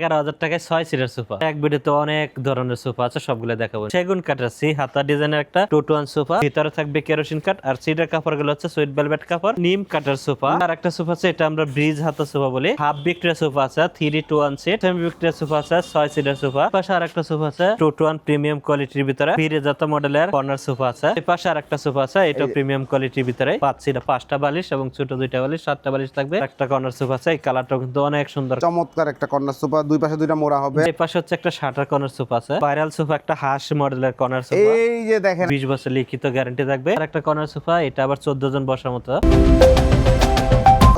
এগারো হাজার টাকায় ছয় সিটের সোফা। এক ভিডিওতে অনেক ধরনের সোফা আছে সবগুলো দেখাবো। সেগুন কাঠের সি হাতা ডিজাইনের একটা টু টু ওয়ান সোফা। ভিতরে থাকবে কেরোসিন কাঠ আর সিটের কাপড়গুলো হচ্ছে সুইট ভেলভেট কাপড় নিম কাঠের সোফা। আর একটা সোফা আছে এটা আমরা ব্রিজ হাতা সোফা বলি। হাফ ভিক্টোরিয়া সোফা আছে three two one seat. Semi Victoria sofa আছে ছয় সিটের সোফা। পাশে আর একটা সোফা আছে টু টু ওয়ান প্রিমিয়াম কোয়ালিটির ভিতরে। ফিরে যত মডেলের কর্নার সোফা আছে। পাশে আর একটা সোফা আছে এটা প্রিমিয়াম কোয়ালিটির ভিতরে। পাঁচ সিটা পাঁচটা বালিশ এবং ছোট দুইটা বালিশ সাতটা বালিশ থাকবে। একটা কর্নার সোফা আছে এই কালারটাও কিন্তু অনেক সুন্দর। চমৎকার একটা কর্নার সোফা। দুই পাশে দুইটা মোড়া হবে। এই পাশে হচ্ছে একটা শাটার কর্নার সোফা আছে। ভাইরাল সোফা একটা হাঁস মডেলের কর্নার সোফা এই যে দেখেন। বিশ বছর লিখিত গ্যারান্টি থাকবে। আর একটা কর্নার সোফা এটা আবার চোদ্দ জন বসার মতো।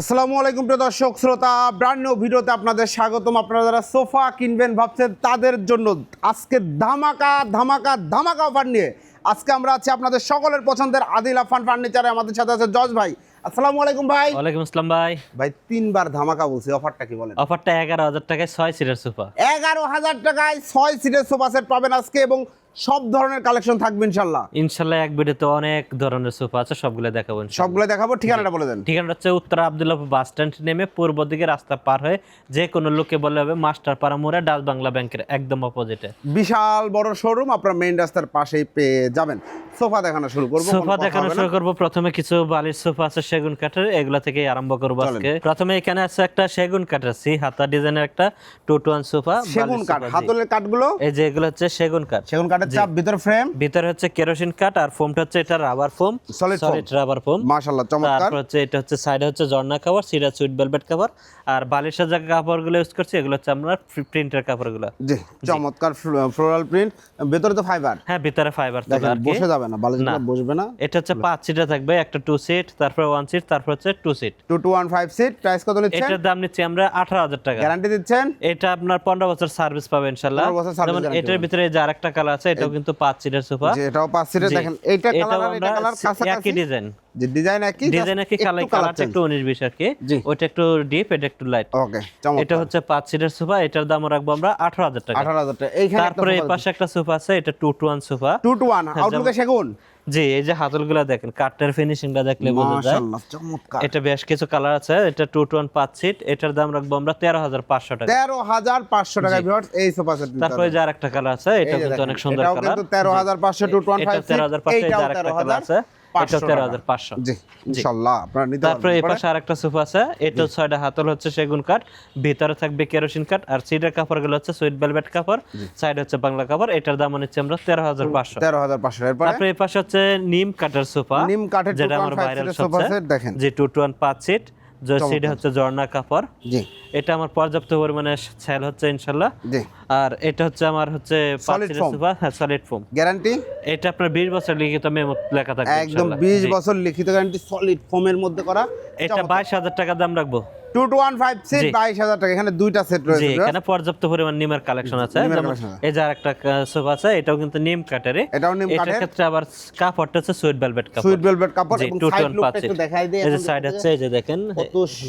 আসসালামু আলাইকুম প্রিয় দর্শক শ্রোতা ব্র্যান্ড নিউ ভিডিওতে আপনাদের স্বাগতম। আপনারা যারা সোফা কিনবেন ভাবছেন তাদের জন্য আজকে ধামাকা ধামাকা ধামাকা অফার নিয়ে আজকে আমরা আছি আপনাদের সকলের পছন্দের আদিল আফান ফার্নিচারে আমাদের সাথে আছে জজ ভাই। আসসালামু আলাইকুম ভাই। ওয়ালাইকুম আসসালাম ভাই। ভাই তিনবার ধামাকা বলছি অফারটা কি বলেন? অফারটা এগারো হাজার টাকায় ছয় সিটের সোফা। এগারো হাজার টাকায় ছয় সিটের সোফা সেট পাবেন আজকে এবং সব ধরনের কালেকশন থাকবে ইনশাল্লাহ ইনশাল্লাহ এক ভিডিওতে অনেক ধরনের সোফা আছে সবগুলো দেখাবো সবগুলো দেখাবো ঠিকানাটা বলে দেন। ঠিকানা হচ্ছে উত্তর আবদুল্লাহ বাস স্ট্যান্ড নেমে পূর্ব দিকে রাস্তা পার হয়ে যে কোনো লোকে বলে হবে মাস্টার পাড়া মোড়ে ডাচ বাংলা ব্যাংকের একদম অপোজিটে বিশাল বড় শোরুম আপনার মেইন রাস্তার পাশেই পেয়ে যাবেন। সোফা দেখানো শুরু করব সোফা দেখানো শুরু করব। প্রথমে কিছু বালির সোফা আছে সেগুন কাঠের এগুলা থেকে আরম্ভ করব আজকে। প্রথমে এখানে আছে একটা সেগুন কাঠের সি হাতা ডিজাইনের একটা টু টু ওয়ান সোফা সেগুন কাঠ হাতলের কাঠগুলো? এই যে এগুলো হচ্ছে সেগুন কাঠ। সেগুন কাঠের চাপ ভিতর ফ্রেম ভিতরে হচ্ছে কেরোসিন কাঠ আর ফোমটা হচ্ছে এটা rubber foam solid rubber foam মাশাল্লাহ চমৎকার। তারপর হচ্ছে এটা হচ্ছে সাইডে হচ্ছে ঝর্ণা কাপড় সিরা সুইট ভেলভেট কাপড় আর বালিশের যে কাপড়গুলো ইউজ করছি এগুলো হচ্ছে আমরা প্রিন্টের কাপড়গুলো। জি চমৎকার ফ্লোরাল প্রিন্ট ভেতরে তো ফাইবার হ্যাঁ ভিতরে ফাইবার থাকবে আর বসে যাবে না বালিশগুলো বসবে না। এটা হচ্ছে পাঁচ সিটে থাকবে একটা টু সিট তারপর ওয়ান সিট তারপর হচ্ছে two seat two two one five seat price কত নিচ্ছেন? এটার দাম নিচ্ছি আমরা আঠারো হাজার টাকা। গ্যারান্টি দিচ্ছেন? এটা আপনার পনেরো বছর সার্ভিস পাবে ইনশাল্লাহ 15 বছর service যেমন guarantee এটার ভিতরে যে আরেকটা কালার আছে এটাও কিন্তু পাঁচ সিটের সোফা এটাও পাঁচ সিটের। দেখেন এইটা কালার আর এটা কালার কাছাকাছি একই ডিজাইন যে ডিজাইন একই ডিজাইন একই কালার কালারটা একটু উনিশ বিশ আর কি। জি। ওইটা একটু ডিপ এটা একটু লাইট ওকে এটা হচ্ছে পাঁচ সিটের সোফা এটার দাম রাখব আমরা আঠারো হাজার টাকা। আঠারো হাজার টাকা। এইখানে তারপরে এই পাশে একটা সোফা আছে এটা two two one sofa. Two two one আউটলুকে সেগুন? জি এই যে হাতলগুলো দেখেন কাঠের ফিনিশিংটা দেখলে বোঝা যায়। মাশাআল্লাহ চমৎকার। এটা বেশ কিছু কালার আছে এটা টু টু ওয়ান পাঁচ সিট এটার দাম রাখব আমরা তেরো হাজার পাঁচশো টাকা। তেরো হাজার পাঁচশো টাকা ভিউয়ার্স এই সোফা সেট তারপরে যে আরেকটা কালার আছে এটা কিন্তু অনেক সুন্দর এটাও কালার কিন্তু তেরো হাজার পাঁচশো টু ওয়ান এটা ফাইভ তেরো হাজার পাঁচশো এই যে এইটাও কালার আছে। এটা তেরো হাজার পাঁচশো। জি ইনশাল্লাহ আপনারা নিতে তারপরে এই পাশে আরেকটা সোফা আছে। এটা ছয়টা হাতল হচ্ছে সেগুন কাঠ ভিতরে থাকবে কেরোসিন কাঠ আর সিটের কাপড়গুলো হচ্ছে সুইট ভেলভেট কাপড় সাইড হচ্ছে বাংলা কাপড় এটার দাম হচ্ছে আমরা তেরো হাজার পাঁচশো। তেরো হাজার পাঁচশো। তারপরে এই পাশে হচ্ছে নিম কাঠের সোফা নিম কাঠের যেটা আমার ভাইরাল সোফা দেখেন। যে টু টু ওয়ান পাঁচ সিট যে হচ্ছে ঝর্ণা কাপড়। জি। এটা আমার পর্যাপ্ত পরিমাণে সেল হচ্ছে ইনশাল্লাহ। জি। আর এটা হচ্ছে আমার হচ্ছে সলিড foam। হ্যাঁ সলিড ফোম গ্যারান্টি এটা আপনার বিশ বছর লিখিত মেমো লেখা থাকবে একদম ইনশাল্লাহ। বিশ জি। বছর লিখিত গ্যারান্টি সলিড ফোমের মধ্যে করা। এটা বাইশ হাজার টাকা দাম রাখব। Two two one five seat জি। বাইশ হাজার টাকা। এখানে দুইটা সেট রয়েছে এখানে পর্যাপ্ত পরিমাণ নিমের কালেকশন আছে। নিমের যেমন collection আছে। এই যে আরেকটা সোফা আছে এটাও কিন্তু নিম কাঠেরই এটাও নিম এটার ক্ষেত্রে আবার কাপড়টা হচ্ছে সুইট ভেলভেট কাপড়। সুইট ভেলভেট কাপড় এবং সাইড লুকটা একটু দেখাই দিই এই যে সাইড আছে এই যে দেখেন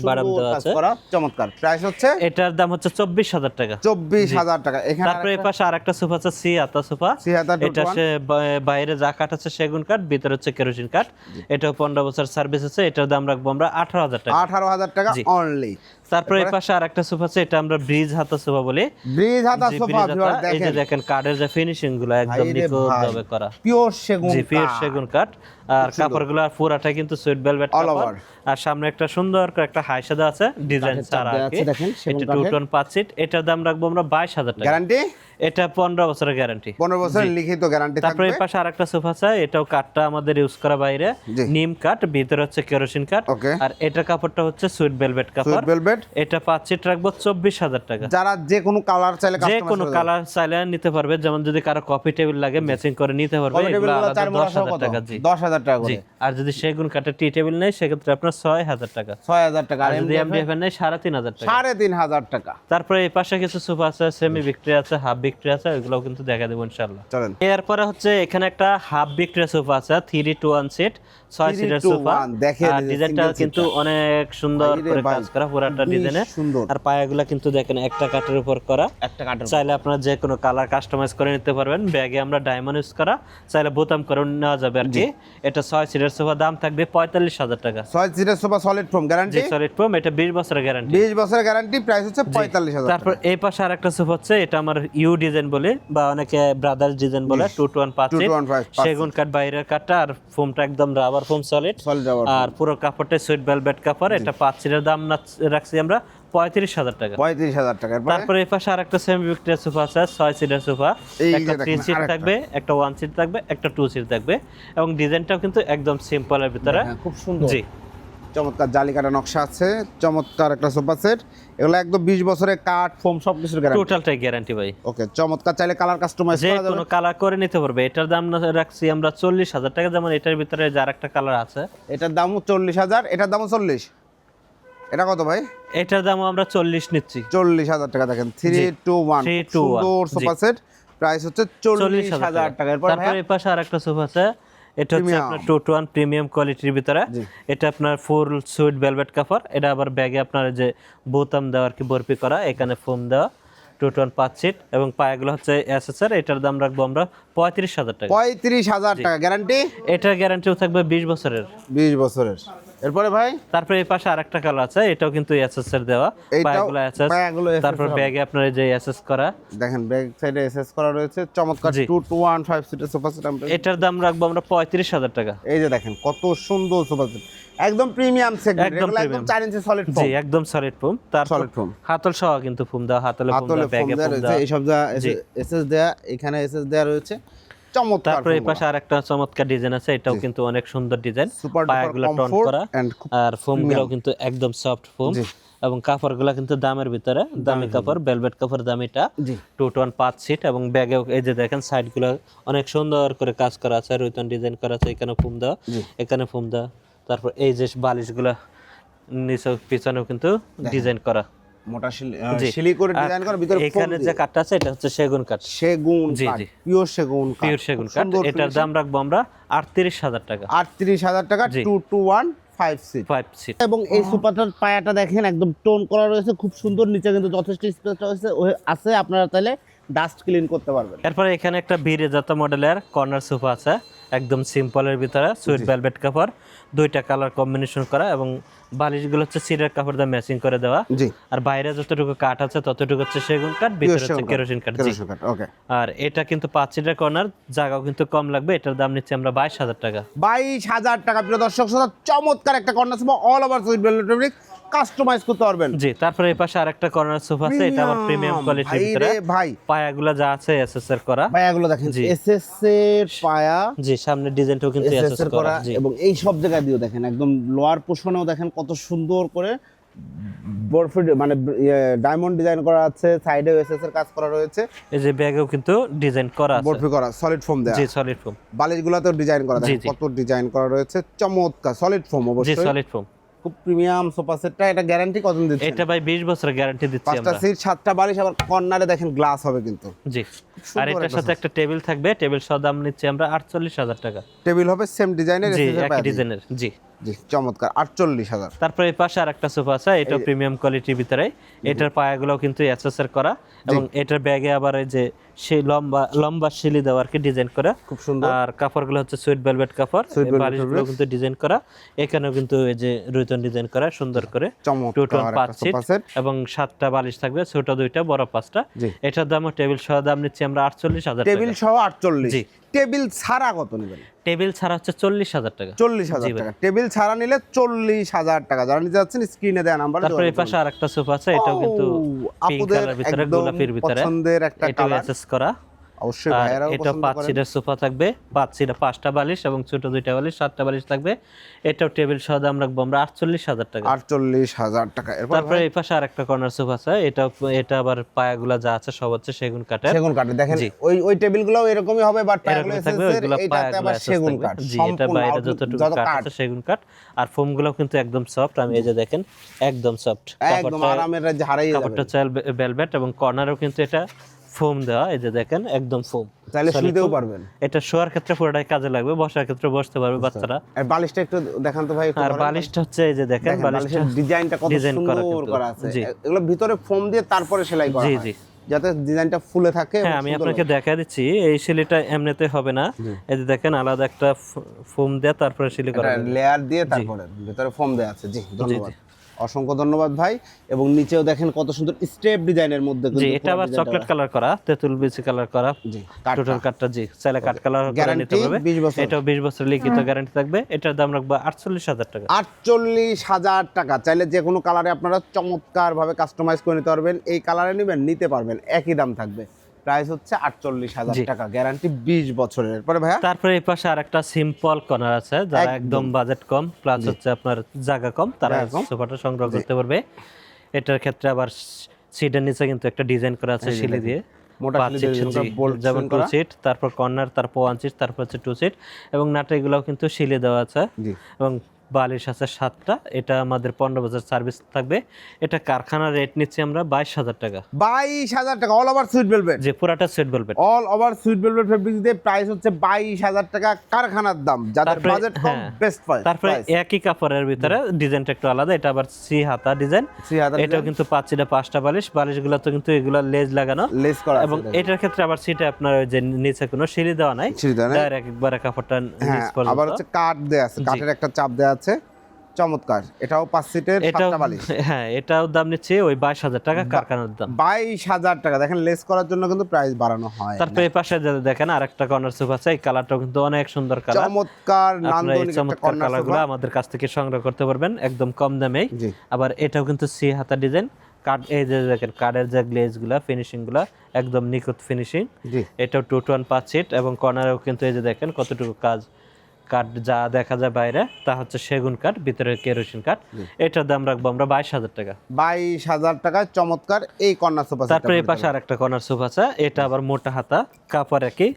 বারাম দেওয়া আছে। চমৎকার। প্রাইস হচ্ছে এটার দাম হচ্ছে চব্বিশ হাজার টাকা। চব্বিশ হাজার টাকা। এখানে তারপরে এই পাশে আরেকটা সোফা আছে সোফা এটা সে বাইরে যা কাঠ আছে সেগুন কাঠ ভিতরে হচ্ছে কেরোসিন কাঠ। এটাও পনেরো বছর সার্ভিস আছে এটার দাম রাখব আমরা আঠারো হাজার টাকা। আঠারো হাজার টাকা অনলি only. তারপরে এই পাশে আরেকটা সোফা আছে এটা আমরা ব্রিজ হাতা সোফা বলি। ব্রিজ হাতা সোফা এই যে দেখেন। কাঠের যে ফিনিশিংগুলো একদম নিখুঁত ভাবে করা। পিওর সেগুন জি পিওর সেগুন কাঠ। আর কাপড়গুলো আর পুরাটা কিন্তু সুইট ভেলভেট কাপড়। আর সামনে একটা সুন্দর একটা হাই সাদা আছে ডিজাইন ছাড়া আর কি। এটা টু। টন পাঁচ সিট এটার দাম রাখব আমরা বাইশ হাজার টাকা। গ্যারান্টি এটা পনেরো বছরের গ্যারান্টি পনেরো বছর লিখিত গ্যারান্টি তারপরে এই পাশে আরেকটা সোফা আছে এটাও কাঠটা আমাদের ইউজ করা বাইরে। নিম কাঠ ভিতরে হচ্ছে কেরোসিন কাঠ। আর এটা কাপড়টা হচ্ছে সুইট ভেলভেট কাপড়। সুইট ভেলভেট এটা পাঁচ সিট রাখব চব্বিশ হাজার টাকা। যারা যে কোনো কালার চাইলে যে কোনো কালার চাইলে নিতে পারবে যেমন যদি কারও কফি টেবিল লাগে ম্যাচিং করে নিতে পারবে দশ হাজার টাকা জি। দশ হাজার টাকা আর যদি সেগুন কাঠের টি টেবিল নেই সেক্ষেত্রে আপনার ছয় হাজার টাকা। ছয় হাজার টাকা আর যদি এমডিএফ নেই সাড়ে তিন হাজার টাকা। সাড়ে তিন হাজার টাকা। তারপরে এই পাশে কিছু সোফা আছে সেমি বিক্রি আছে হাফ বিক্রি আছে ওইগুলো কিন্তু দেখা দেবো ইনশাল্লাহ চলেন। এরপরে হচ্ছে এখানে একটা হাফ বিক্রি সোফা আছে থ্রি টু ওয়ান সিট ছয় সিটের সোফা দেখেন ডিজাইনটা কিন্তু অনেক সুন্দর করে কাজ করা পুরাটা ডিজাইনে সুন্দর। আর পায়াগুলা কিন্তু দেখেন একটা কাঠের উপর করা। একটা কাটার চাইলে আপনারা যে কোনো কালার কাস্টমাইজ করে নিতে পারবেন। ব্যাগে আমরা ডায়মন্ড ইউজ করা। চাইলে বোতাম করে নেওয়া যাবে আর কি। এটা ছয় সিটের সোফা দাম থাকবে পঁয়তাল্লিশ হাজার টাকা। ছয় সিটের sofa solid foam guarantee solid foam এটা বিশ বছরের গ্যারান্টি বিশ বছরের গ্যারান্টি প্রাইস হচ্ছে পঁয়তাল্লিশ হাজার তারপর এই পাশে আরেকটা সোফা হচ্ছে এটা আমার ইউ ডিজাইন বলে বা অনেকে ব্রাদার্স ডিজাইন বলে টু টু ওয়ান পাঁচ 221 সেগুন কাঠ বাইরের কাঠটা আর ফোমটা একদম রাবার ফোম সলিড আর পুরো কাপড়টা সুইট ভেলভেট কাপড় এটা পাঁচ সিটের দাম না- রাখছি আমরা পঁয়ত্রিশ হাজার টাকা। পঁয়ত্রিশ হাজার টাকা। তারপরে এই পাশে আরেকটা সেমি ভিক্টোরিয়া সোফা আছে ছয় সিটের সোফা একটা থ্রি সিট থাকবে একটা ওয়ান সিট থাকবে একটা টু সিট থাকবে। এবং ডিজাইনটাও কিন্তু একদম সিম্পলের ভিতরে। খুব সুন্দর। জি। চমৎকার জালি কাটা নকশা আছে চমৎকার একটা সোফা সেট এগুলো একদম বিশ বছরের কাঠ ফোম সব কিছুর গ্যারান্টি টোটালটাই গ্যারান্টি ভাই। ওকে চমৎকার চাইলে কালার কাস্টমাইজ করা যাবে। কোনো কালার করে নিতে পারবে। এটার দাম রাখছি আমরা চল্লিশ হাজার টাকা। যেমন এটার ভিতরে যার একটা কালার আছে। এটার দামও চল্লিশ হাজার এটার দামও চল্লিশ। এটা কত ভাই? এটার দামও আমরা চল্লিশ নিচ্ছি। চল্লিশ হাজার টাকা দেখেন থ্রি টু ওয়ান সুন্দর সোফা সেট প্রাইস হচ্ছে চল্লিশ হাজার টাকা। এরপর তারপরে এই পাশে আরেকটা সোফা আছে। এটা হচ্ছে আপনার টু টু ওয়ান প্রিমিয়াম কোয়ালিটির ভিতরে এটা আপনার ফুল সুইট ভেলভেট কাপড় এটা আবার ব্যাগে আপনার যে বোতাম দেওয়া আর কি বরফি করা। এখানে ফোম দেওয়া। টু টু ওয়ান পাঁচ সিট এবং পায়াগুলো হচ্ছে এসএসআর এটার দাম রাখব আমরা পঁয়ত্রিশ হাজার টাকা। পঁয়ত্রিশ হাজার টাকা গ্যারান্টি? এটার গ্যারান্টিও থাকবে বিশ বছরের। বিশ বছরের। এরপরে ভাই? তারপরে এই পাশে আরেকটা কালার আছে এটাও কিন্তু এসএস এর দেওয়া। পায়াগুলো এসএস তারপর ব্যাগে আপনার যে এসএস করা। দেখেন ব্যাক সাইডে এসএস করা রয়েছে চমৎকার জি। টু টু ওয়ান ফাইভ সিটের সোফা সেট আমরা এটার দাম রাখব আমরা পঁয়ত্রিশ হাজার টাকা। এই যে দেখেন কত সুন্দর সোফা সেট একদম প্রিমিয়াম সেগমেন্ট একদম এগুলো একদম premium। 4 ইঞ্চি সলিড জি একদম সলিড ফোম তারপর Solid foam। হাতল সহ কিন্তু ফোম দেওয়া হাতলে ফোম দেওয়া ফোম ব্যাগে দেওয়া ফোম রয়েছে দেওয়া। এই সব যা। এসএস দেয়া এখানে এসএস দেয়া রয়েছে। চমৎকার তারপর এই পাশে আরেকটা চমৎকার ডিজাইন আছে এটাও কিন্তু অনেক সুন্দর ডিজাইন পায়াগুলো টন করা। আর ফোমগুলো কিন্তু একদম সফট ফোম। এবং কাপড়গুলো কিন্তু দামের ভিতরে দামি কাপড় ভেলভেট কাপড় দামিটা। টু টন পাঁচ সিট এবং ব্যাগেও এই যে দেখেন সাইডগুলো অনেক সুন্দর করে কাজ করা আছে রুইতন ডিজাইন করা আছে এখানে ফুম দেওয়া এখানে ফুম দেওয়া। তারপর এই যে বালিশগুলো নিচে পিছনেও কিন্তু ডিজাইন করা। মোটা শিলি করে ডিজাইন করা ভিতরে এখানে যে কাঠটা আছে এটা হচ্ছে সেগুন কাঠ। সেগুন জি। পিওর সেগুন কাঠ। পিওর সেগুন কাঠ। এটার দাম রাখব আমরা আটত্রিশ হাজার টাকা। আটত্রিশ হাজার টাকা জি। টু এবং এই সুপারটার পায়াটা দেখেন একদম টোন করা রয়েছে খুব সুন্দর নিচে কিন্তু যথেষ্ট স্পেস রয়েছে আছে আপনারা তাহলে ডাস্ট ক্লিন করতে পারবেন। এরপরে এখানে একটা বীরে জাত মডেলের কর্নার সোফা আছে একদম সিম্পলের ভিতরে সুইট ভেলভেট কাপড় দুইটা কালার কম্বিনেশন করা এবং বালিশগুলো হচ্ছে সিরের কাপড় দিয়ে ম্যাচিং করে দেওয়া। আর বাইরে যতটুকু কাঠ আছে ততটুকু হচ্ছে সেগুন কাঠ ভিতরে হচ্ছে কেরোসিন কাঠ। ওকে আর এটা কিন্তু পাঁচ সিটের কর্নার জায়গাও কিন্তু কম লাগবে এটার দাম নিচ্ছে আমরা বাইশ হাজার টাকা। বাইশ হাজার টাকা প্রিয় দর্শক শ্রোতা চমৎকার একটা corner sofa all over sweet velvet customise করতে পারবেন। জি তারপরে এই পাশে আরেকটা কর্নার সোফা আছে এটা আবার প্রিমিয়াম কোয়ালিটির ভিতরে। ভাই। পায়াগুলো যা আছে করা। পায়াগুলো দেখেন জি। পায়া। জি সামনে ডিজাইনটাও কিন্তু করা জি। এবং এই সব জায়গায় দিয়েও দেখেন একদম লোয়ার দেখেন কত সুন্দর করে বরফি মানে ডায়মন্ড ডিজাইন করা আছে সাইডে এসএস এর কাজ করা রয়েছে। এই যে ব্যাগেও কিন্তু ডিজাইন করা আছে। বরফি করা সলিড ফোম দেয়া। জি সলিড ফোম বালিশগুলোতেও ডিজাইন করা জি, দেখেন কত ডিজাইন করা রয়েছে চমৎকার সলিড ফোম জি অবশ্যই। সলিড ফোম খুব প্রিমিয়াম সোফা সেটটা এটা গ্যারান্টি কতদিন দিচ্ছে এটা ভাই 20 বছরের গ্যারান্টি দিচ্ছি পাঁচটা সিট সাতটা বালিশ আবার কর্নারে দেখেন গ্লাস হবে কিন্তু। জি। আর এটার সাথে একটা টেবিল থাকবে টেবিল সহ দাম নিচ্ছি আমরা 48000 টাকা। টেবিল হবে সেম ডিজাইনের জি একই ডিজাইনের জি। জি চমৎকার আটচল্লিশ হাজার। তারপরে এই পাশে আরেকটা সোফা আছে এটা প্রিমিয়াম কোয়ালিটির ভিতরে। এটার পায়াগুলো কিন্তু এসএস করা এবং এটার ব্যাগে আবার এই যে সেই লম্বা লম্বা শিলি দেওয়া আর কি ডিজাইন করা। খুব সুন্দর। আর কাপড়গুলো হচ্ছে সুইট ভেলভেট কাপড় বালিশগুলো কিন্তু ডিজাইন করা। এখানেও কিন্তু এই যে রুইতন ডিজাইন করা সুন্দর করে। টু টোন পাঁচ সিট এবং সাতটা বালিশ থাকবে ছোট দুইটা বড় পাঁচটা। এটার দামও টেবিল সহ দাম নিচ্ছি আমরা আটচল্লিশ হাজার টেবিল সহ আটচল্লিশ। টেবিল ছাড়া কত নেবেন? টেবিল ছাড়া হচ্ছে চল্লিশ হাজার টাকা। চল্লিশ হাজার টাকা। টেবিল ছাড়া নিলে চল্লিশ হাজার টাকা। যারা নিতে যাচ্ছেন স্ক্রিনে দেয়া নাম্বার তারপরে এই পাশে আরেকটা সোফা আছে এটাও কিন্তু আপুদের ভিতরে একদম গোলাপির ভিতরে। পছন্দের একটা কালার করা। অবশ্যই আর ভাইয়েরাও এটা পাঁচ সিটের সোফা থাকবে পাঁচ সিটে পাঁচটা বালিশ এবং ছোট দুইটা বালিশ সাতটা বালিশ থাকবে। এটাও টেবিল সহ দাম রাখব আমরা আটচল্লিশ হাজার টাকা। আটচল্লিশ হাজার টাকা। তারপরে এই পাশে আরেকটা কর্নার সোফা আছে এটা এটা আবার পায়াগুলা যা আছে সব হচ্ছে সেগুন কাঠের। সেগুন কাঠ দেখেন। ওই ওই টেবিলগুলোও এরকমই হবে বাট এরকম থাকবে ওইগুলো এইটাতে সেগুন কাঠ জি এটা বাইরে যতটুকু কাঠ আছে সেগুন কাঠ। আর ফোমগুলো কিন্তু একদম সফট আমি এই যে দেখেন একদম সফট একদম আরামের হারাই যাবে। কাপড়টা চাল ভেলভেট এবং কর্নারও কিন্তু এটা ফোম দেওয়া এই যে দেখেন একদম ফোম। চাইলে শুইতেও পারবেন। এটা শোয়ার ক্ষেত্রে পুরোটাই কাজে লাগবে বসার ক্ষেত্রে বসতে পারবে বাচ্চারা। আর বালিশটা একটু দেখান তো ভাই আর বালিশটা হচ্ছে এই যে দেখেন বালিশের ডিজাইনটা কত সুন্দর করা আছে। এগুলো ভিতরে ফোম দিয়ে তারপরে সেলাই করা জি, জি। যাতে ডিজাইনটা ফুলে থাকে হ্যাঁ আমি আপনাকে দেখা দিচ্ছি এই শিলিটা এমনিতে হবে না। এই যে দেখেন আলাদা একটা ফোম দেয়া তারপরে শিলি করা। লেয়ার দিয়ে তারপরে ভিতরে ফোম দেওয়া আছে। জি। ধন্যবাদ। অসংখ্য ধন্যবাদ ভাই। এবং নিচেও দেখেন কত সুন্দর স্টেপ ডিজাইনের মধ্যে জি এটা আবার চকলেট কালার করা তেঁতুল বিচি কালার করা। জি টোটাল কাটটা জি চাইলে কাট কালার করে নিতে গ্যারান্টি পারবে 20 বছর। এটাও বিশ বছর লিখিত গ্যারান্টি থাকবে। এটার দাম রাখব আটচল্লিশ হাজার টাকা। আটচল্লিশ হাজার টাকা। চাইলে যে কোনো কালারে আপনারা চমৎকার ভাবে কাস্টমাইজ করে নিতে পারবেন। এই কালারে নেবেন নিতে পারবেন। একই দাম থাকবে। প্রাইস হচ্ছে আটচল্লিশ হাজার টাকা গ্যারান্টি বিশ বছরের। পরে ভাইয়া? তারপরে এই পাশে আরেকটা সিম্পল কর্নার আছে যারা একদম। বাজেট কম প্লাস হচ্ছে আপনার জায়গা কম তারা সোফাটা সংগ্রহ করতে পারবে। এটার ক্ষেত্রে আবার সিটের নিচে কিন্তু একটা ডিজাইন করা আছে শিলি দিয়ে। মোটা যেমন টু সিট তারপর কর্নার তারপর ওয়ান সিট তারপর হচ্ছে টু সিট এবং নাটে এগুলোও কিন্তু শিলে দেওয়া আছে। এবং বালিশ আছে সাতটা এটা আমাদের পনেরো বছর সার্ভিস থাকবে। এটা কারখানার রেট নিচ্ছি আমরা বাইশ হাজার টাকা। বাইশ হাজার টাকা অল ওভার সুইট ভেলভেট যে পুরাটা set velvet all over sweet velvet fabric দিয়ে প্রাইস হচ্ছে বাইশ হাজার টাকা কারখানার দাম যাদের বাজেট কম হ্যাঁ। বেস্ট প্রাইস তারপরে একই কাপড়ের ভিতরে ডিজাইনটা একটু আলাদা এটা আবার সি হাতা ডিজাইন থ্রি হাজার এটাও কিন্তু পাঁচ সিটে পাঁচটা বালিশ বালিশগুলো তো কিন্তু এগুলো লেজ লাগানো। লেস করা এবং এটার ক্ষেত্রে আবার সিটে আপনার ওই যে নিচে কোনো সিঁড়ি দেওয়া নাই সিঁড়ি দেওয়া নাই। ডাইরেক্ট একবারে কাপড়টা হ্যাঁ আবার হচ্ছে কাঠ দেয়া আছে কাঠের একটা চাপ দেয়া আছে। চমৎকার। এটাও পাঁচ সিটের সাতটা বালিশ। হ্যাঁ এটাও দাম নিচ্ছে ওই বাইশ হাজার টাকা কারখানার দাম। বাইশ হাজার টাকা। দেখেন লেস করার জন্য কিন্তু প্রাইস বাড়ানো হয় তারপরে পাশে দেখেন আরেকটা কর্নার সোফা আছে। এই কালারটাও কিন্তু অনেক সুন্দর কালার চমৎকার নান্দনিক চমৎকার কালারগুলো আমাদের কাছ থেকে সংগ্রহ করতে পারবেন একদম কম দামে আবার এটাও কিন্তু সি হাতা ডিজাইন কাঠ এই যে দেখেন কাঠের যে গ্লেজগুলো ফিনিশিংগুলো একদম নিখুঁত ফিনিশিং এটাও টু টু ওয়ান পাঁচ সিট এবং কর্নারেও কিন্তু এই যে দেখেন কতটুকু কাজ কাঠ যা দেখা যায় বাইরে তা হচ্ছে সেগুন কাঠ ভিতরে কেরোসিন কাঠ এটার দাম রাখব আমরা বাইশ হাজার টাকা। বাইশ হাজার টাকায় চমৎকার। এই কর্নার সোফা তারপরে এই পাশে আর একটা কর্নার সোফা আছে এটা আবার মোটা হাতা কাপড় একই।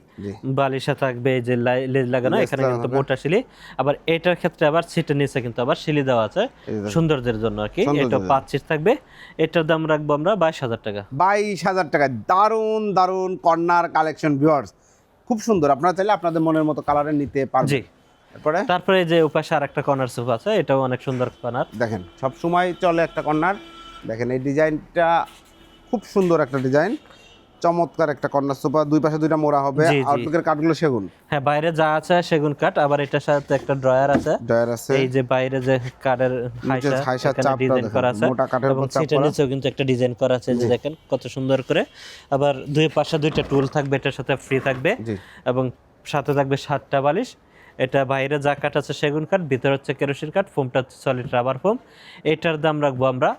বালিশা থাকবে এই যে লেজ লাগানো এখানে কিন্তু মোটা শিলি। আবার এটার ক্ষেত্রে আবার সিটের নিচে কিন্তু আবার শিলি দেওয়া আছে সৌন্দর্যের জন্য আর কি। এটা। পাঁচ সিট থাকবে। এটার দাম রাখব আমরা বাইশ হাজার টাকা। বাইশ হাজার টাকা। দারুণ দারুণ কর্নার কালেকশন ভিউয়ার্স খুব সুন্দর। আপনারা চাইলে আপনাদের মনের মতো কালারে নিতে পারবেন। তারপরে তারপরে যে উপাশে আর একটা কর্নার সোফা আছে এটাও অনেক সুন্দর কর্নার দেখেন সব সময় চলে একটা কর্নার দেখেন এই ডিজাইনটা খুব সুন্দর একটা ডিজাইন চমৎকার একটা কর্নার সোফা দুই পাশে দুইটা মোড়া হবে। আউটলুকের কাঠগুলো সেগুন। হ্যাঁ বাইরে যা আছে সেগুন কাঠ আবার এটার সাথে একটা ড্রয়ার আছে। ডয়ার আছে। এই যে বাইরে যে কাঠের হাইসা ডিজাইন করা আছে। মোটা কাঠের উপর চাপ করা। নিচেও কিন্তু একটা ডিজাইন করা আছে যে দেখেন কত সুন্দর করে। আবার দুই পাশে দুইটা টুল থাকবে এটার সাথে ফ্রি থাকবে। জি। এবং সাথে থাকবে সাতটা বালিশ। এটা বাইরে যা কাঠ আছে সেগুন কাঠ ভিতরে হচ্ছে কেরোসিন কাঠ ফোমটা হচ্ছে সলিড রাবার ফোম এটার দাম রাখব আমরা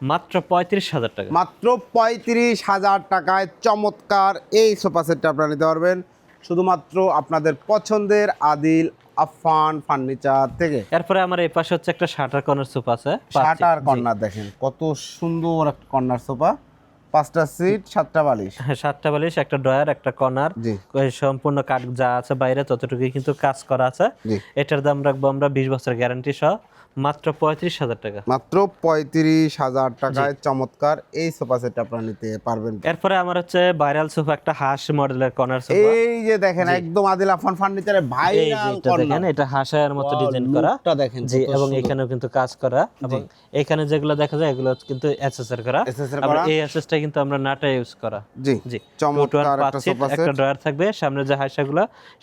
মাত্র পঁয়ত্রিশ হাজার টাকা। মাত্র পঁয়ত্রিশ হাজার টাকায় চমৎকার এই সোফা সেটটা আপনারা নিতে পারবেন শুধুমাত্র আপনাদের পছন্দের আদিল আফান ফার্নিচার থেকে। এরপরে আমার এই পাশে হচ্ছে একটা শাটার কর্নার সোফা আছে শাটার কর্নার দেখেন কত সুন্দর একটা কর্নার সোফা। পাঁচটা সিট সাতটা বালিশ। হ্যাঁ সাতটা বালিশ একটা ড্রয়ার একটা কর্নার। সম্পূর্ণ কাঠ যা আছে বাইরে ততটুকুই কিন্তু কাজ করা আছে। এটার দাম রাখব আমরা বিশ বছর গ্যারান্টি সহ মাত্র পঁয়ত্রিশ হাজার টাকা। মাত্র পঁয়ত্রিশ হাজার টাকায় চমৎকার এই সোফা সেট আপনারা নিতে পারবেন। এরপরে আমার হচ্ছে ভাইরাল সোফা একটা হাঁস মডেলের কর্নার সোফা। এই যে দেখেন একদম আদিল আফান ফার্নিচারের এই ভাইরাল দেখেন এটা হাঁসের মতো ডিজাইন করা। দেখেন জি এবং এখানেও কিন্তু কাজ করা। এবং এখানে যেগুলো দেখা যায় এগুলো কিন্তু এসএসআর করা। এই এসএসটা কিন্তু আমরা নাটা ইউজ করা। জি জি চমৎকার একটা সোফা সেট একটা ড্রয়ার থাকবে সামনে যে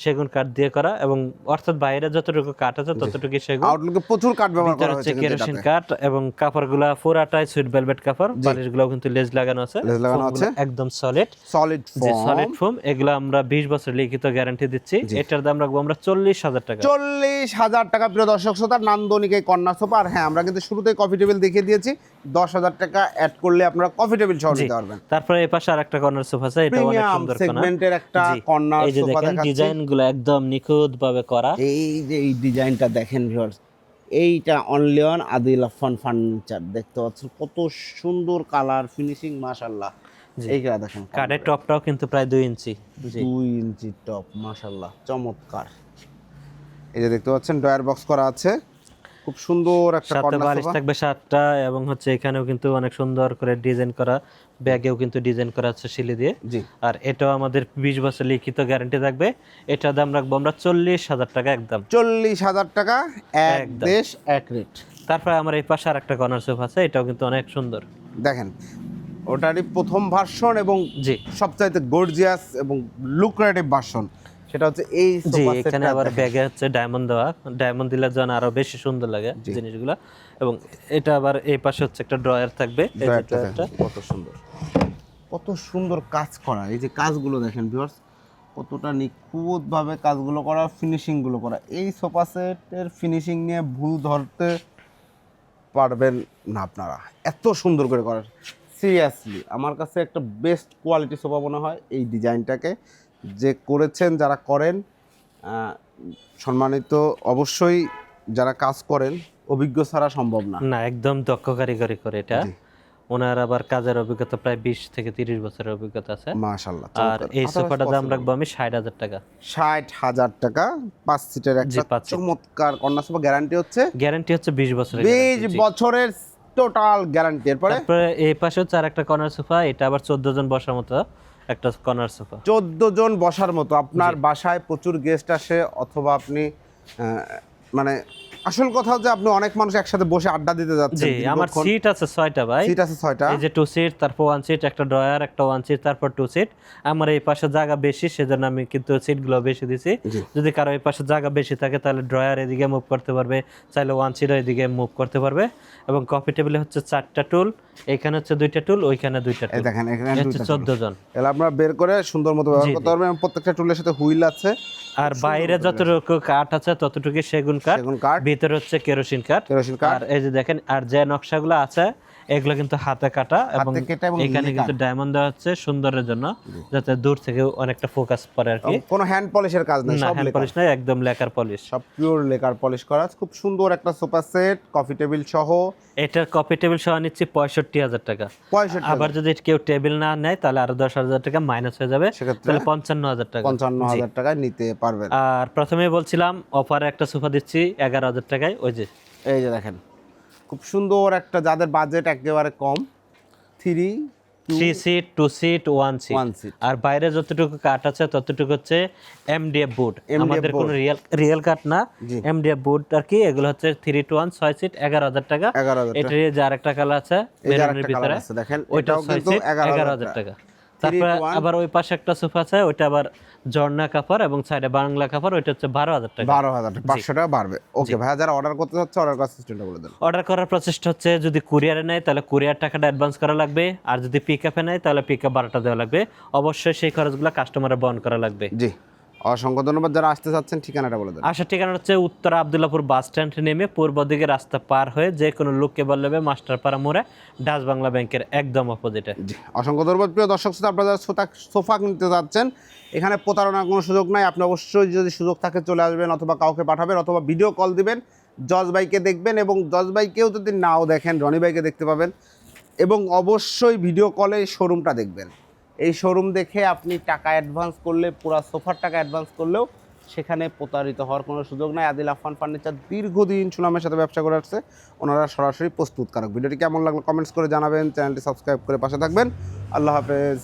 সেগুন কাঠ দিয়ে করা এবং অর্থাৎ বাইরে যতটুকু কাঠ আছে ততটুকু সেগুন। আউটলুকে প্রচুর কাঠ ব্যবহার করা হয়েছে কিন্তু কেরোসিন। কাঠ এবং কাপড়গুলা পুরাটাই সুইট ভেলভেট কাপড় বালিশগুলো কিন্তু লেজ লাগানো আছে। লেজ লাগানো আছে। একদম সলিড সলিড যে ফর্ম সলিড ফোম এগুলো আমরা 20 বছর লিখিত গ্যারান্টি দিচ্ছি। এটার দাম রাখব আমরা 40000 টাকা। চল্লিশ হাজার টাকা প্রিয় দর্শক শ্রোতা নান্দনিক এই কন্যা সোফা। আর হ্যাঁ আমরা কিন্তু শুরুতেই কফি টেবিল দেখিয়ে দিয়েছি। দশ হাজার টাকা অ্যাড করলে আপনারা কফি টেবিল সহ নিতে পারবেন তারপরে এই পাশে আরেকটা কর্নার সোফা আছে এটা অনেক সুন্দর সেগমেন্টের একটা কর্নার সোফা দেখেন ডিজাইনগুলো একদম নিখুঁত ভাবে করা। এই যে এই ডিজাইনটা দেখেন ভিউয়ার্স এইটা only on Adil Afan furniture দেখতে পাচ্ছেন কত সুন্দর কালার ফিনিশিং মাশাল্লাহ এইটা দেখেন কাঠের টপটাও কিন্তু প্রায় দুই ইঞ্চি। দুই ইঞ্চি টপ মাশাল্লাহ চমৎকার। এই যে দেখতে পাচ্ছেন ডয়ার বক্স করা আছে। খুব সুন্দর একটা সাথে কর্নার বালিশ থাকবে সাতটা এবং হচ্ছে এখানেও কিন্তু অনেক সুন্দর করে ডিজাইন করা ব্যাগেও কিন্তু ডিজাইন করা আছে শিলি দিয়ে। জি। আর এটাও আমাদের বিশ বছর লিখিত গ্যারান্টি থাকবে। এটার দাম রাখব আমরা চল্লিশ হাজার টাকা একদম। চল্লিশ হাজার টাকা এক দেশ এক রেট তারপরে আমার এই পাশে আর একটা কর্নার সোফা আছে এটাও কিন্তু অনেক সুন্দর। দেখেন ওটারই প্রথম ভার্সন এবং জি। সবচাইতে গর্জিয়াস এবং লুক্রেটিভ ভার্সন সেটা হচ্ছে এই জি এখানে আবার ব্যাগে হচ্ছে ডায়মন্ড দেওয়া। ডায়মন্ড দিলে যেন আরও বেশি সুন্দর লাগে। জিনিসগুলো। এবং এটা আবার এই পাশে হচ্ছে একটা ড্রয়ার থাকবে। কত সুন্দর। কত সুন্দর কাজ করা। এই যে কাজগুলো দেখেন ভিউয়ার্স কতটা নিখুঁতভাবে কাজগুলো করা ফিনিশিংগুলো করা। এই সোফা সেটের ফিনিশিং নিয়ে ভুল ধরতে পারবেন না আপনারা। এত সুন্দর করে করার সিরিয়াসলি আমার কাছে একটা বেস্ট কোয়ালিটি সোফা মনে হয় এই ডিজাইনটাকে যে করেছেন যারা করেন সম্মানিত অবশ্যই যারা কাজ করেন অভিজ্ঞ ছাড়া সম্ভব না। না একদম দক্ষ কারিগরি করে এটা। ওনার আবার কাজের অভিজ্ঞতা প্রায় বিশ থেকে তিরিশ বছরের অভিজ্ঞতা আছে। মাশাল্লাহ আর এই সোফাটার দাম রাখব আমি ষাট হাজার টাকা। ষাট হাজার টাকা পাঁচ সিটের একটা। চমৎকার কন্যা সোফা গ্যারান্টি হচ্ছে? গ্যারান্টি হচ্ছে বিশ বছরের বিশ বছরের টোটাল গ্যারান্টি এরপরে? এই পাশে হচ্ছে আর একটা কর্নার সোফা এটা আবার চোদ্দ জন বসার মতো। একটা কর্নার সোফা। চোদ্দ জন বসার মতো। আপনার বাসায় প্রচুর গেস্ট আসে অথবা আপনি মানে আসল কথা হচ্ছে আপনি অনেক মানুষ একসাথে বসে আড্ডা দিতে যাচ্ছেন জি আমার সিট আছে ছয়টা ভাই। সিট আছে ছয়টা। এই যে টু সিট তারপর ওয়ান সিট একটা ড্রয়ার একটা ওয়ান সিট তারপর টু সিট আমার এই পাশে জায়গা বেশি সেজন্য আমি কিন্তু সিটগুলো বেশি দিছি। যদি কারও এই পাশে জায়গা বেশি থাকে তাহলে ড্রয়ার এদিকে মুভ করতে পারবে চাইলে ওয়ান সিট এদিকে মুভ করতে পারবে। এবং কফি টেবিলে হচ্ছে চারটা টুল এখানে হচ্ছে দুইটা টুল ওইখানে দুইটা এই টুল দেখেন এখানে হচ্ছে দুইটা চোদ্দ জন। এগুলো আপনারা বের করে সুন্দর মতো ব্যবহার করতে পারবেন। প্রত্যেকটা টুলের সাথে হুইল আছে। আর বাইরে যতটুকু কাঠ আছে ততটুকু সেগুন কাঠ। সেগুন কাঠ। ভিতরে হচ্ছে কেরোসিন কাঠ। কেরোসিন কাঠ। আর এই যে দেখেন আর যে নকশাগুলো আছে এগুলো কিন্তু হাতে কাটা এবং এখানে কিন্তু ডায়মন্ড দেওয়া হচ্ছে সুন্দরের জন্য যাতে দূর থেকে অনেকটা ফোকাস পড়ে আর কি। কোনো হ্যান্ড পলিশের কাজ নেই না সব হ্যান্ড পলিশ নাই একদম লেকার পলিশ সব পিওর লেকার পলিশ করা খুব সুন্দর একটা সোফা সেট কফি টেবিল সহ। এটার কপি টেবিল সহ নিচ্ছি পঁয়ষট্টি হাজার টাকা। আবার যদি কেউ টেবিল না নেয় তাহলে আরও দশ হাজার টাকা মাইনাস হয়ে যাবে। তাহলে পঞ্চান্ন হাজার টাকা। পঞ্চান্ন হাজার টাকায় নিতে পারবেন। আর প্রথমে বলছিলাম অফারে একটা সোফা দিচ্ছি এগারো হাজার টাকায়। ওই যে। এই যে দেখেন। খুব সুন্দর একটা যাদের বাজেট একেবারে কম three three seat two seat one seat আর বাইরে যতটুকু কাঠ আছে ততটুকু হচ্ছে এমডিএফ MDF আমাদের কোনো রিয়েল রিয়েল কাঠ না। এমডিএফ বুট আর কি এগুলো হচ্ছে থ্রি টু ওয়ান ছয় সিট এগারো হাজার টাকা। এটার যে আরেকটা কালার আছে ভিতরে। দেখেন ওইটা এটাও ছয় কিন্তু এগারো হাজার টাকা। তারপরে আবার ওই পাশে একটা সোফা আছে ওটা আবার ঝর্ণা কাপড় এবং সাইডে বাংলা কাপড় হচ্ছে বারো হাজার টাকা। বারো হাজার টাকা পাঁচশো টাকা বাড়বে। ওকে ভাই যারা অর্ডার করতে চাচ্ছে অর্ডার করার সিস্টেমটা বলে দেন। অর্ডার করার প্রচেষ্টা হচ্ছে যদি কুরিয়ারে নেয় তাহলে কুরিয়ার টাকাটা অ্যাডভান্স করা লাগবে। আর যদি পিক আপে নেয় তাহলে পিক আপ বারোটা দেওয়া লাগবে। অবশ্যই সেই খরচগুলো কাস্টমারের বহন করা লাগবে। জি। অসংখ্য ধন্যবাদ। যারা আসতে চাচ্ছেন ঠিকানাটা বলে দেন। আসার ঠিকানা হচ্ছে উত্তর আবদুল্লাপুর বাস স্ট্যান্ড নেমে পূর্ব দিকে রাস্তা পার হয়ে যে কোনো লোককে বললে মাস্টারপাড়া মোড়ে ডাচ বাংলা ব্যাংকের একদম অপোজিটে। অসংখ্য ধন্যবাদ। প্রিয় দর্শক শ্রোতা আপনারা যারা সোফা সোফা কিনতে যাচ্ছেন এখানে প্রতারণার কোনো সুযোগ নাই। আপনি অবশ্যই যদি সুযোগ থাকে চলে আসবেন অথবা কাউকে পাঠাবেন অথবা ভিডিও কল দিবেন। জজ বাইকে দেখবেন এবং জজ বাইকেও যদি নাও দেখেন রনি বাইকে দেখতে পাবেন এবং অবশ্যই ভিডিও কলে শোরুমটা দেখবেন। এই শোরুম দেখে আপনি টাকা অ্যাডভান্স করলে, পুরো সোফার টাকা অ্যাডভান্স করলেও সেখানে প্রতারিত হওয়ার কোনো সুযোগ নাই। আদিল আফান ফার্নিচার দীর্ঘদিন সুনামের সাথে ব্যবসা করে আসছে। ওনারা সরাসরি প্রস্তুতকারক। ভিডিওটি কেমন লাগল কমেন্টস করে জানাবেন। চ্যানেলটি সাবস্ক্রাইব করে পাশে থাকবেন। আল্লাহ হাফেজ।